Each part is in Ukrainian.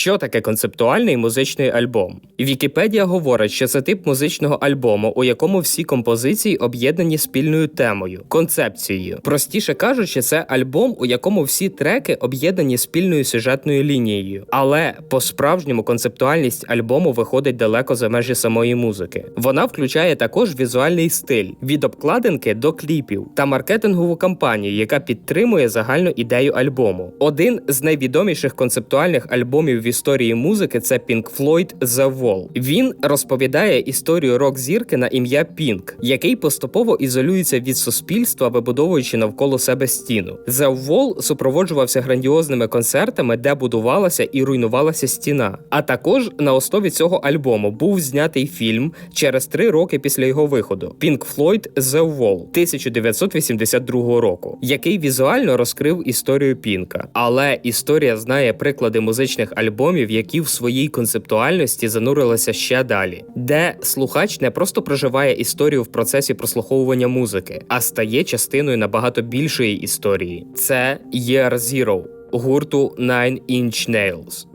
Що таке концептуальний музичний альбом? Вікіпедія говорить, що це тип музичного альбому, у якому всі композиції об'єднані спільною темою, концепцією. Простіше кажучи, це альбом, у якому всі треки об'єднані спільною сюжетною лінією. Але по-справжньому концептуальність альбому виходить далеко за межі самої музики. Вона включає також візуальний стиль від обкладинки до кліпів та маркетингову кампанію, яка підтримує загальну ідею альбому. Один з найвідоміших концептуальних альбомів історії музики це Pink Floyd The Wall. Він розповідає історію рок-зірки на ім'я Пінк, який поступово ізолюється від суспільства, вибудовуючи навколо себе стіну. The Wall супроводжувався грандіозними концертами, де будувалася і руйнувалася стіна. А також на основі цього альбому був знятий фільм через три роки після його виходу Pink Floyd The Wall 1982 року, який візуально розкрив історію Пінка. Але історія знає приклади музичних альбомів, які в своїй концептуальності занурилися ще далі, де слухач не просто проживає історію в процесі прослуховування музики, а стає частиною набагато більшої історії. Це Year Zero гурту Nine Inch Nails.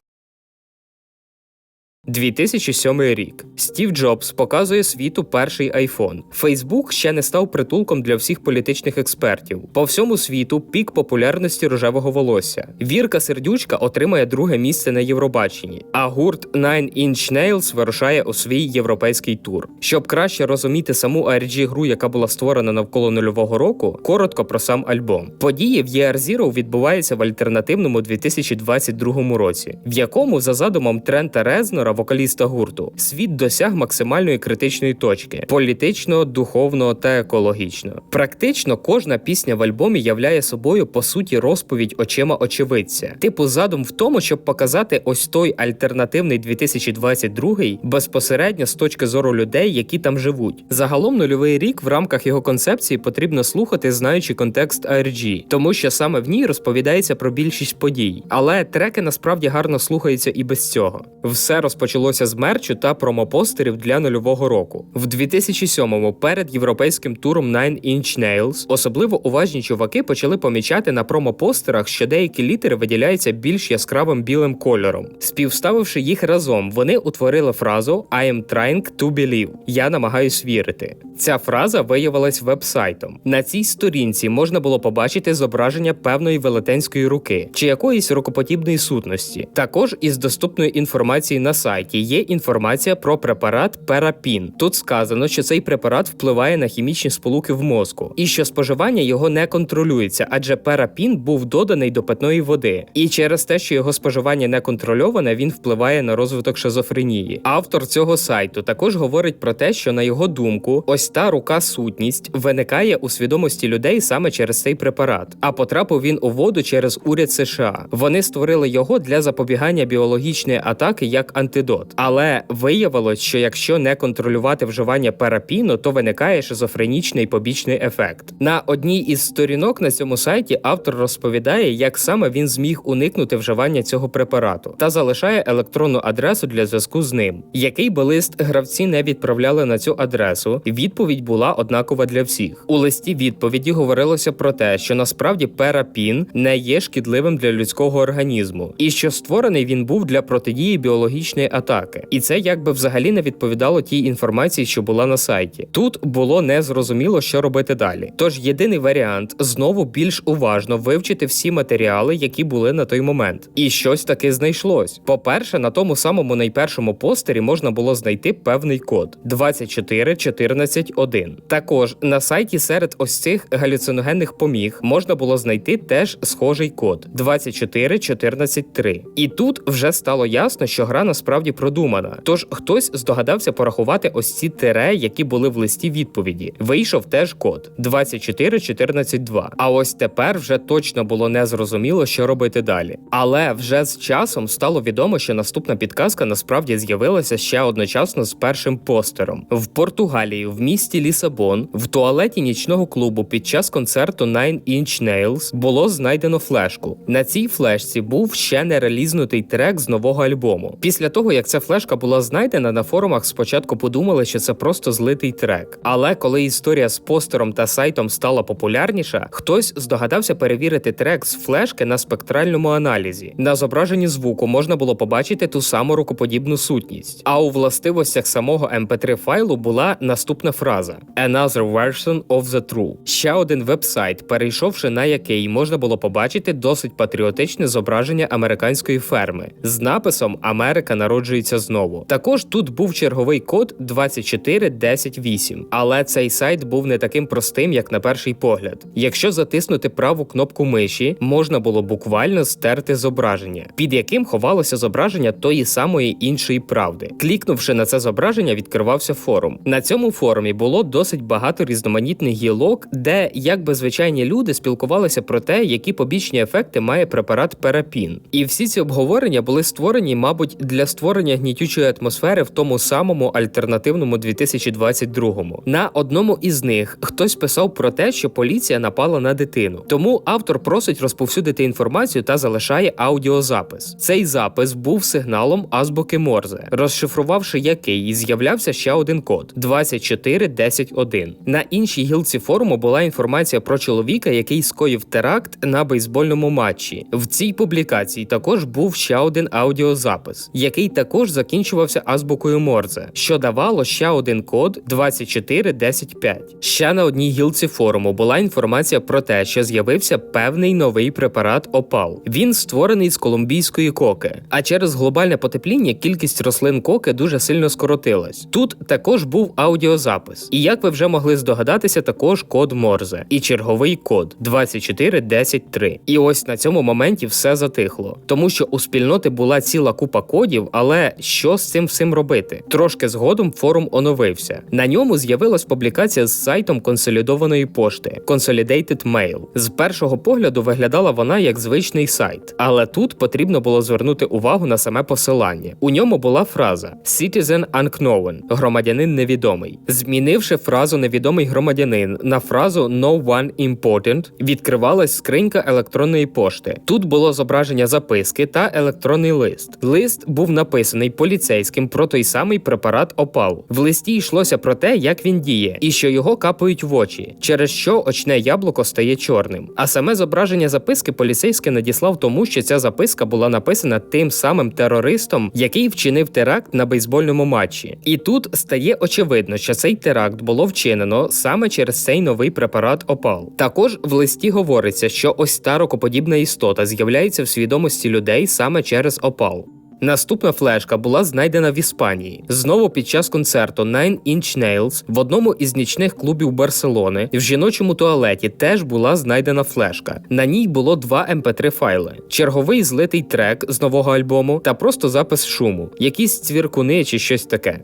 2007 рік Стів Джобс показує світу перший айфон. Фейсбук ще не став притулком для всіх політичних експертів. По всьому світу пік популярності рожевого волосся. Вірка Сердючка отримає друге місце на Євробаченні, а гурт Nine Inch Nails вирушає у свій європейський тур. Щоб краще розуміти саму ARG гру, яка була створена навколо нульового року, коротко про сам альбом. Події в Year Zero відбуваються в альтернативному 2022 році, в якому за задумом Трента Резнора вокаліста гурту, світ досяг максимальної критичної точки політично, духовно та екологічно. Практично кожна пісня в альбомі являє собою по суті розповідь очима очевидця. Типу задум в тому, щоб показати ось той альтернативний 2022 безпосередньо з точки зору людей, які там живуть. Загалом нульовий рік в рамках його концепції потрібно слухати, знаючи контекст ARG, тому що саме в ній розповідається про більшість подій. Але треки насправді гарно слухаються і без цього. Все розпочалося з мерчу та промопостерів для нульового року. В 2007-му перед європейським туром Nine Inch Nails особливо уважні чуваки почали помічати на промопостерах, що деякі літери виділяються більш яскравим білим кольором. Співставивши їх разом, вони утворили фразу I am trying to believe. Я намагаюсь вірити. Ця фраза виявилась вебсайтом. На цій сторінці можна було побачити зображення певної велетенської руки чи якоїсь рукоподібної сутності. Також із доступної інформації на сайті є інформація про препарат Перапін. Тут сказано, що цей препарат впливає на хімічні сполуки в мозку, і що споживання його не контролюється, адже перапін був доданий до питної води. І через те, що його споживання не контрольоване, він впливає на розвиток шизофренії. Автор цього сайту також говорить про те, що на його думку, ось та рука сутність виникає у свідомості людей саме через цей препарат. А потрапив він у воду через уряд США. Вони створили його для запобігання біологічної атаки як антидот. Але виявилось, що якщо не контролювати вживання перапіну, то виникає шизофренічний побічний ефект. На одній із сторінок на цьому сайті автор розповідає, як саме він зміг уникнути вживання цього препарату, та залишає електронну адресу для зв'язку з ним. Який би лист гравці не відправляли на цю адресу, відповідь була однакова для всіх. У листі відповіді говорилося про те, що насправді перапін не є шкідливим для людського організму, і що створений він був для протидії біологічної атаки, і це якби взагалі не відповідало тій інформації, що була на сайті. Тут було незрозуміло, що робити далі. Тож єдиний варіант знову більш уважно вивчити всі матеріали, які були на той момент, і щось таки знайшлось. По-перше, на тому самому найпершому постері можна було знайти певний код 24141. Також на сайті серед ось цих галюциногенних поміг можна було знайти теж схожий код 24143. І тут вже стало ясно, що гра насправді продумана. Тож хтось здогадався порахувати ось ці тире, які були в листі відповіді. Вийшов теж код 24142. А ось тепер вже точно було незрозуміло, що робити далі. Але вже з часом стало відомо, що наступна підказка насправді з'явилася ще одночасно з першим постером. В Португалії, в місті Лісабон, в туалеті нічного клубу під час концерту Nine Inch Nails було знайдено флешку. На цій флешці був ще не релізнутий трек з нового альбому. Після того того, як ця флешка була знайдена на форумах, спочатку подумали, що це просто злитий трек. Але коли історія з постером та сайтом стала популярніша, хтось здогадався перевірити трек з флешки на спектральному аналізі. На зображенні звуку можна було побачити ту саму рукоподібну сутність. А у властивостях самого MP3 файлу була наступна фраза: Another version of the true. Ще один веб-сайт, перейшовши на який можна було побачити досить патріотичне зображення американської ферми з написом Америка народжується знову. Також тут був черговий код 24108, але цей сайт був не таким простим, як на перший погляд. Якщо затиснути праву кнопку миші, можна було буквально стерти зображення, під яким ховалося зображення тої самої іншої правди. Клікнувши на це зображення, відкривався форум. На цьому форумі було досить багато різноманітних гілок, де якби звичайні люди спілкувалися про те, які побічні ефекти має препарат Перапін. І всі ці обговорення були створені, мабуть, для створення гнітючої атмосфери в тому самому альтернативному 2022-му. На одному із них хтось писав про те, що поліція напала на дитину. Тому автор просить розповсюдити інформацію та залишає аудіозапис. Цей запис був сигналом азбуки Морзе, розшифрувавши який з'являвся ще один код 24101. На іншій гілці форуму була інформація про чоловіка, який скоїв теракт на бейсбольному матчі. В цій публікації також був ще один аудіозапис, який також закінчувався азбукою Морзе, що давало ще один код 24105. Ще на одній гілці форуму була інформація про те, що з'явився певний новий препарат опал. Він створений з колумбійської коки. А через глобальне потепління кількість рослин коки дуже сильно скоротилась. Тут також був аудіозапис. І як ви вже могли здогадатися, також код Морзе і черговий код 24103. І ось на цьому моменті все затихло, тому що у спільноти була ціла купа кодів, але що з цим всім робити? Трошки згодом форум оновився. На ньому з'явилась публікація з сайтом консолідованої пошти Consolidated Mail. З першого погляду виглядала вона як звичний сайт, але тут потрібно було звернути увагу на саме посилання. У ньому була фраза Citizen Unknown – громадянин невідомий. Змінивши фразу невідомий громадянин на фразу No one important, відкривалась скринька електронної пошти. Тут було зображення записки та електронний лист. Лист був написаний поліцейським про той самий препарат опал. В листі йшлося про те, як він діє, і що його капають в очі, через що очне яблуко стає чорним. А саме зображення записки поліцейський надіслав тому, що ця записка була написана тим самим терористом, який вчинив теракт на бейсбольному матчі. І тут стає очевидно, що цей теракт було вчинено саме через цей новий препарат опал. Також в листі говориться, що ось та рокоподібна істота з'являється в свідомості людей саме через опал. Наступна флешка була знайдена в Іспанії. Знову під час концерту Nine Inch Nails в одному із нічних клубів Барселони в жіночому туалеті теж була знайдена флешка. На ній було два mp3 файли: черговий злитий трек з нового альбому та просто запис шуму, якісь цвіркуни чи щось таке.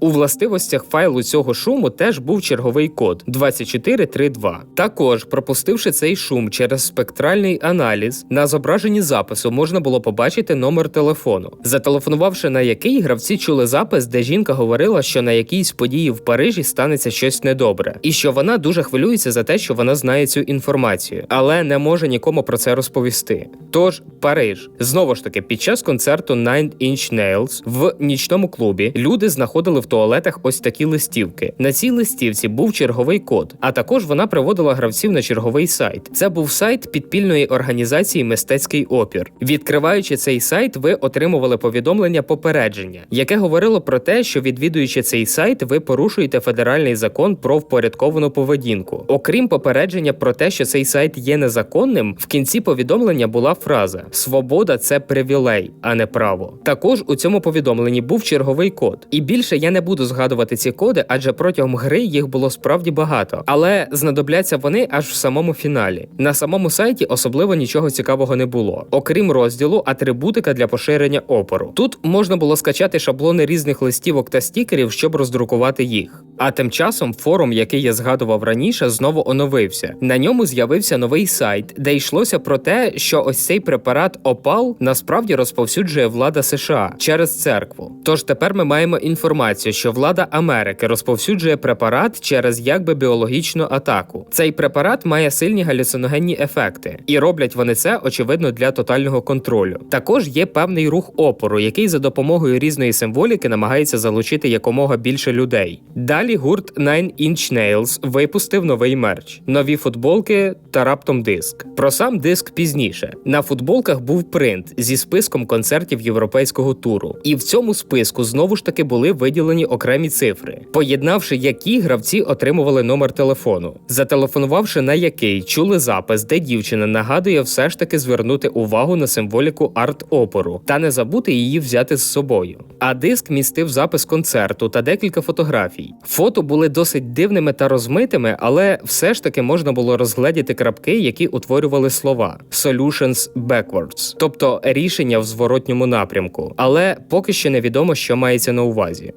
У властивостях файлу цього шуму теж був черговий код 2432. Також, пропустивши цей шум через спектральний аналіз, на зображенні запису можна було побачити номер телефону, зателефонувавши на який гравці чули запис, де жінка говорила, що на якійсь події в Парижі станеться щось недобре, і що вона дуже хвилюється за те, що вона знає цю інформацію, але не може нікому про це розповісти. Тож, Париж знову ж таки, під час концерту Nine Inch Nails в нічному клубі люди знаходили туалетах ось такі листівки. На цій листівці був черговий код, а також вона приводила гравців на черговий сайт. Це був сайт підпільної організації Мистецький опір. Відкриваючи цей сайт, ви отримували повідомлення попередження, яке говорило про те, що відвідуючи цей сайт, ви порушуєте федеральний закон про впорядковану поведінку. Окрім попередження про те, що цей сайт є незаконним, в кінці повідомлення була фраза Свобода це привілей, а не право. Також у цьому повідомленні був черговий код, і більше я не буду згадувати ці коди, адже протягом гри їх було справді багато, але знадобляться вони аж в самому фіналі. На самому сайті особливо нічого цікавого не було, окрім розділу атрибутика для поширення опору. Тут можна було скачати шаблони різних листівок та стікерів, щоб роздрукувати їх. А тим часом форум, який я згадував раніше, знову оновився. На ньому з'явився новий сайт, де йшлося про те, що ось цей препарат опал насправді розповсюджує влада США через церкву. Тож тепер ми маємо інформацію Вважається, що влада Америки розповсюджує препарат через якби біологічну атаку. Цей препарат має сильні галюциногенні ефекти, і роблять вони це очевидно для тотального контролю. Також є певний рух опору, який за допомогою різної символіки намагається залучити якомога більше людей. Далі гурт Nine Inch Nails випустив новий мерч, нові футболки та раптом диск. Про сам диск пізніше. На футболках був принт зі списком концертів європейського туру, і в цьому списку знову ж таки були виділені окремі цифри, поєднавши, які гравці отримували номер телефону, зателефонувавши на який чули запис, де дівчина нагадує все ж таки звернути увагу на символіку арт-опору та не забути її взяти з собою. А диск містив запис концерту та декілька фотографій. Фото були досить дивними та розмитими, але все ж таки можна було розгледіти крапки, які утворювали слова Solutions Backwards, тобто рішення в зворотньому напрямку. Але поки що невідомо, що мається на увазі.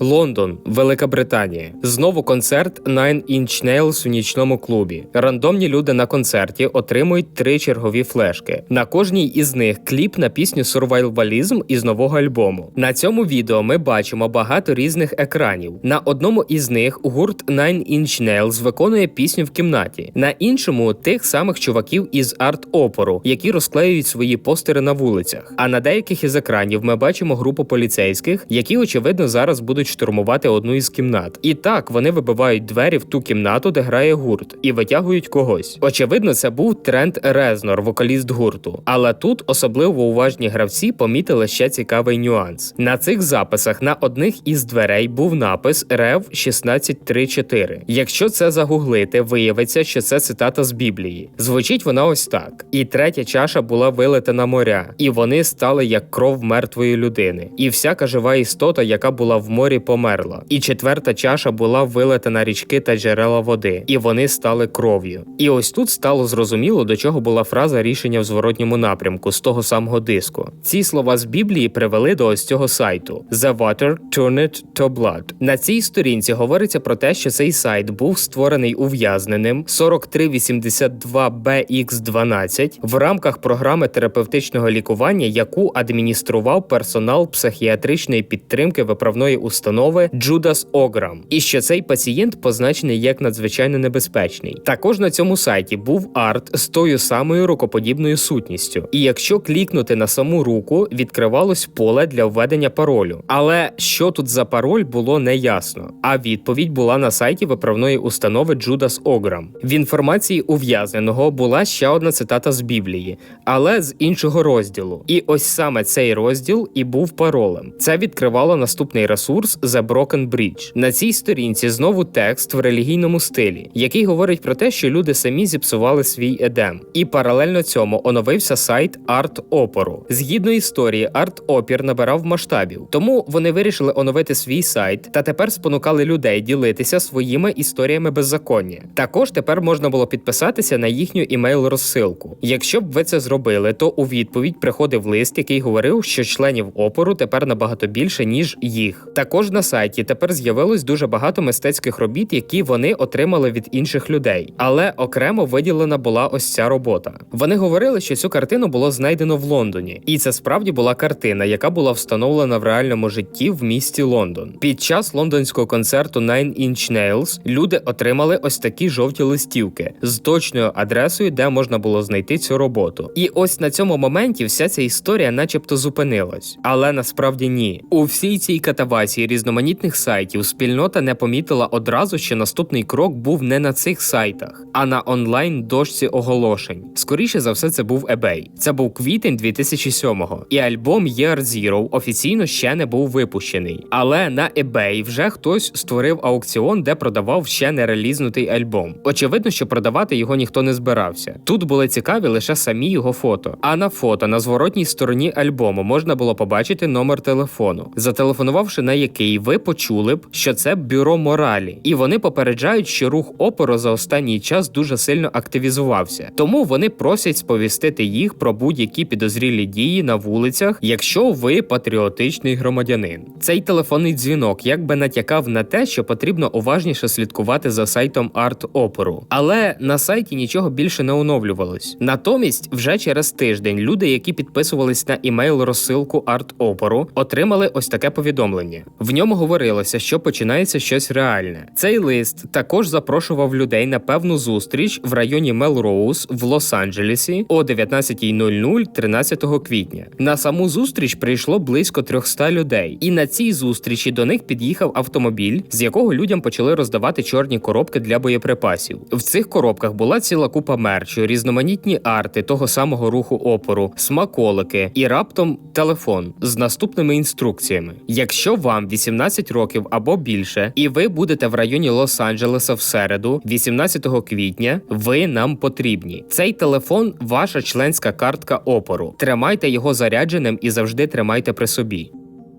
Лондон, Велика Британія. Знову концерт Nine Inch Nails у нічному клубі. Рандомні люди на концерті отримують три чергові флешки. На кожній із них кліп на пісню Survivalism із нового альбому. На цьому відео ми бачимо багато різних екранів. На одному із них гурт Nine Inch Nails виконує пісню в кімнаті, на іншому тих самих чуваків із арт-опору, які розклеюють свої постери на вулицях. А на деяких із екранів ми бачимо групу поліцейських, які очевидно зараз будуть штурмувати одну із кімнат. І так вони вибивають двері в ту кімнату, де грає гурт, і витягують когось. Очевидно, це був Трент Резнор, вокаліст гурту. Але тут особливо уважні гравці помітили ще цікавий нюанс. На цих записах на одних із дверей був напис Рев 1634. Якщо це загуглити, виявиться, що це цитата з Біблії. Звучить вона ось так: і третя чаша була вилита на моря, і вони стали як кров мертвої людини, і всяка жива істота, яка була в морі, померла. І четверта чаша була вилита на річки та джерела води, і вони стали кров'ю. І ось тут стало зрозуміло, до чого була фраза рішення в зворотньому напрямку з того самого диску. Ці слова з Біблії привели до ось цього сайту The Water Turned to Blood. На цій сторінці говориться про те, що цей сайт був створений ув'язненим 4382BX12 в рамках програми терапевтичного лікування, яку адміністрував персонал психіатричної підтримки виправної установи Judas Ограм, і що цей пацієнт позначений як надзвичайно небезпечний. Також на цьому сайті був арт з тою самою рукоподібною сутністю. І якщо клікнути на саму руку, відкривалось поле для введення паролю. Але що тут за пароль було неясно. А відповідь була на сайті виправної установи Judas Ограм. В інформації ув'язненого була ще одна цитата з Біблії, але з іншого розділу. І ось саме цей розділ і був паролем. Це відкривало наступний ресурс The Broken Bridge. На цій сторінці знову текст в релігійному стилі, який говорить про те, що люди самі зіпсували свій едем. І паралельно цьому оновився сайт Арт Опору. Згідно історії, Арт Опір набирав масштабів, тому вони вирішили оновити свій сайт та тепер спонукали людей ділитися своїми історіями беззаконня. Також тепер можна було підписатися на їхню імейл-розсилку. Якщо б ви це зробили, то у відповідь приходив лист, який говорив, що членів опору тепер набагато більше ніж їх. Також на сайті тепер з'явилось дуже багато мистецьких робіт, які вони отримали від інших людей, але окремо виділена була ось ця робота. Вони говорили, що цю картину було знайдено в Лондоні, і це справді була картина, яка була встановлена в реальному житті в місті Лондон. Під час лондонського концерту Nine Inch Nails люди отримали ось такі жовті листівки з точною адресою, де можна було знайти цю роботу. І ось на цьому моменті вся ця історія, начебто, зупинилась, але насправді ні. У всій цій катавасії різноманітних сайтів спільнота не помітила одразу, що наступний крок був не на цих сайтах, а на онлайн дошці оголошень. Скоріше за все, це був eBay. Це був квітень 2007-го, і альбом Year Zero офіційно ще не був випущений. Але на eBay вже хтось створив аукціон, де продавав ще не релізнутий альбом. Очевидно, що продавати його ніхто не збирався. Тут були цікаві лише самі його фото. А на фото на зворотній стороні альбому можна було побачити номер телефону, зателефонувавши на який ви почули б, що це бюро моралі, і вони попереджають, що рух опору за останній час дуже сильно активізувався. Тому вони просять сповістити їх про будь-які підозрілі дії на вулицях, якщо ви патріотичний громадянин. Цей телефонний дзвінок якби натякав на те, що потрібно уважніше слідкувати за сайтом арт опору, але на сайті нічого більше не оновлювалось. Натомість, вже через тиждень люди, які підписувались на імейл розсилку арт опору, отримали ось таке повідомлення. В ньому говорилося, що починається щось реальне. Цей лист також запрошував людей на певну зустріч в районі Мелроуз в Лос-Анджелесі о 19.00 13 квітня. На саму зустріч прийшло близько 300 людей, і на цій зустрічі до них під'їхав автомобіль, з якого людям почали роздавати чорні коробки для боєприпасів. В цих коробках була ціла купа мерчу, різноманітні арти того самого руху опору, смаколики і раптом телефон з наступними інструкціями. Якщо вам 18 років або більше, і ви будете в районі Лос-Анджелеса в середу, 18 квітня, ви нам потрібні. Цей телефон ваша членська картка опору. Тримайте його зарядженим і завжди тримайте при собі.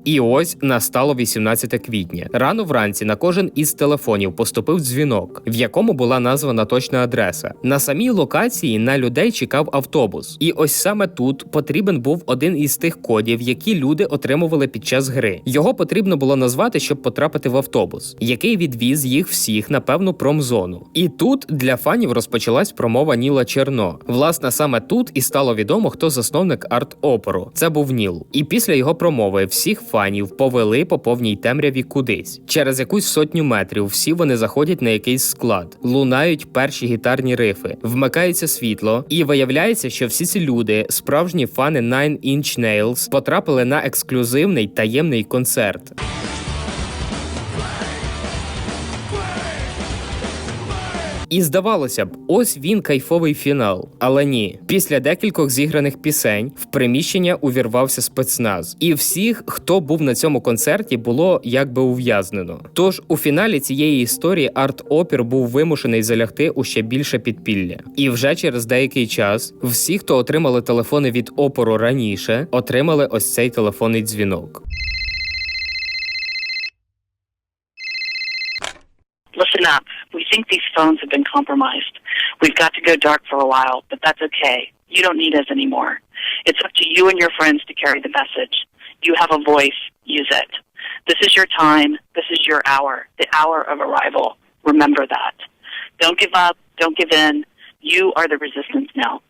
І ось настало 18 квітня. Рано вранці на кожен із телефонів поступив дзвінок, в якому була названа точна адреса. На самій локації на людей чекав автобус. І ось саме тут потрібен був один із тих кодів, які люди отримували під час гри. Його потрібно було назвати, щоб потрапити в автобус, який відвіз їх всіх на певну промзону. І тут для фанів розпочалась промова Ніла Черно. Власне, саме тут і стало відомо, хто засновник арт-опору. Це був Ніл. І після його промови всіх фанів повели по повній темряві кудись. Через якусь сотню метрів всі вони заходять на якийсь склад, лунають перші гітарні рифи, вмикається світло, і виявляється, що всі ці люди, справжні фани Nine Inch Nails, потрапили на ексклюзивний таємний концерт. І здавалося б, ось він кайфовий фінал. Але ні, після декількох зіграних пісень в приміщення увірвався спецназ, і всіх, хто був на цьому концерті, було якби ув'язнено. Тож у фіналі цієї історії арт-опір був вимушений залягти у ще більше підпілля. І вже через деякий час всі, хто отримали телефони від опору раніше, отримали ось цей телефонний дзвінок. Think these phones have been compromised. We've got to go dark for a while, but that's okay. You don't need us anymore. It's up to you and your friends to carry the message. You have a voice, use it. This is your time. This is your hour, the hour of arrival. Remember that. Don't give up. Don't give in. You are the resistance now.